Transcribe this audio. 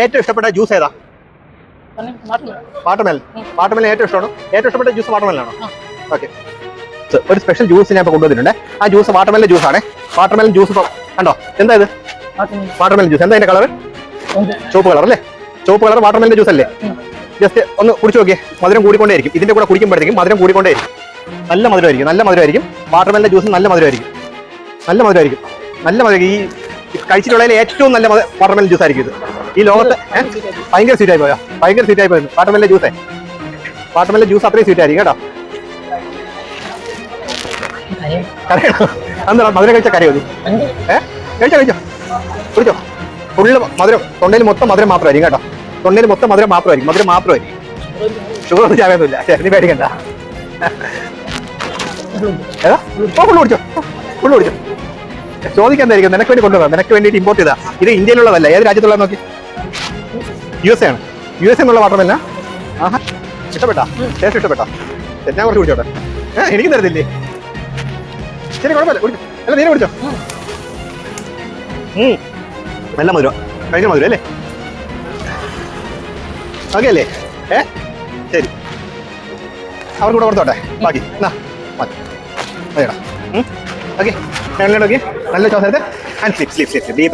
ഏറ്റവും ഇഷ്ടപ്പെട്ട ജ്യൂസ് ഏതാ? വാട്ടർമെൽ വാട്ടർമെൽ ഏറ്റവും ഇഷ്ടമാണ്. ഏറ്റവും ഇഷ്ടപ്പെട്ട ജ്യൂസ് വാട്ടർമെല്ലാണോ ഓക്കെ. ഒരു സ്പെഷ്യൽ ജ്യൂസ് ഞാൻ ഇപ്പൊ കൊണ്ടുവന്നിട്ടുണ്ട്. ആ ജ്യൂസ് വാട്ടർമെലൻ ജ്യൂസ് ആണ്. വാട്ടർമെല്ലൻ ജ്യൂസ് ഇപ്പോൾ കണ്ടോ? എന്താ ഇത്? Watermelon juice. എന്താ അതിന്റെ കളർ ചുവപ്പ് കളർ അല്ലേ? ചുവപ്പ് കളർ വാട്ടർമെലൻ ജ്യൂസ് അല്ലേ? ജസ്റ്റ് ഒന്ന് കുടിച്ചു നോക്കിയേ. മധുരം കൂടിക്കൊണ്ടേയിരിക്കും. ഇതിന്റെ കൂടെ കുടിക്കുമ്പോഴത്തേക്കും മധുരം കൂടിക്കൊണ്ടേയിരിക്കും. നല്ല മധുരമായിരിക്കും നല്ല മധുരമായിരിക്കും. വാട്ടർമെലൻ ജ്യൂസ് നല്ല മധുരമായിരിക്കും. നല്ല മധുരമായിരിക്കും. നല്ല മധുരം. ഈ കഴിച്ചിട്ടുള്ളതിൽ ഏറ്റവും നല്ല വാട്ടർമെല്ലൻ ജ്യൂസ് ആയിരിക്കും ഇത്. ഈ ലോകത്ത്? ഭയങ്കര സ്വീറ്റ് ആയി പോയോ ഭയങ്കര സ്വീറ്റ് ആയി പോയിരുന്നു വാട്ടർമെലൻ ജ്യൂസേ വാട്ടർമെലൻ ജ്യൂസ് അത്രയും സ്വീറ്റ് ആയിരിക്കും കേട്ടോ. കരയണോ മധുരം കഴിച്ച കരയോ നീ? ഏ? കഴിച്ചോ കഴിച്ചോ. കുടിച്ചോ. ഫുള്ള് മധുരം തൊണ്ടയിൽ മൊത്തം മധുരം മാത്രമായിരിക്കും കേട്ടോ. തൊണ്ടയിൽ മൊത്തം മധുരം മാത്രമായിരിക്കും മധുരം മാത്രമായിരിക്കും. ഷുഗർ ഒന്നും ചാകുന്നില്ല ചേട്ടനി പേടിക്കണ്ട. ഏതാ? ഫുള്ള് കുടിച്ചോ. ഫുള്ള് കുടിച്ചോ. ചോദിക്കാൻ നിനക്ക് വേണ്ടി കൊണ്ടുവരാം നിനക്ക് വേണ്ടിയിട്ട് ഇമ്പോർട്ട് ചെയ്താ ഇത് ഇന്ത്യയിലുള്ളതല്ല. ഏത് രാജ്യത്തുള്ള നോക്കി. യു എസ് എ ആണ് യു എസ് എന്നുള്ള വാട്ടർമെല്ല ആഹാ. ഇഷ്ടപ്പെട്ടാ. ടേസ്റ്റ് ഇഷ്ടപ്പെട്ടാ. ഞാൻ കുറച്ച് കുടിച്ചോട്ടെ. ഏഹ് എനിക്ക് തരത്തില്ലേ? ശരി കുഴപ്പമില്ല. കുടിച്ചോ അല്ല നീനെ കുടിച്ചോ. നല്ല മധുരം. കഴിഞ്ഞ മധുരം അല്ലേ? ഓക്കെ അല്ലേ? ഏ ശരി. അവർക്ക് കൂടെ കൊടുത്തോട്ടെ. ബാക്കി. എന്നാ മതി. മതിയടാ. ഓക്കെ ഓക്കെ നല്ല ചോദ്യത്തെ and sleep sleep sleep deep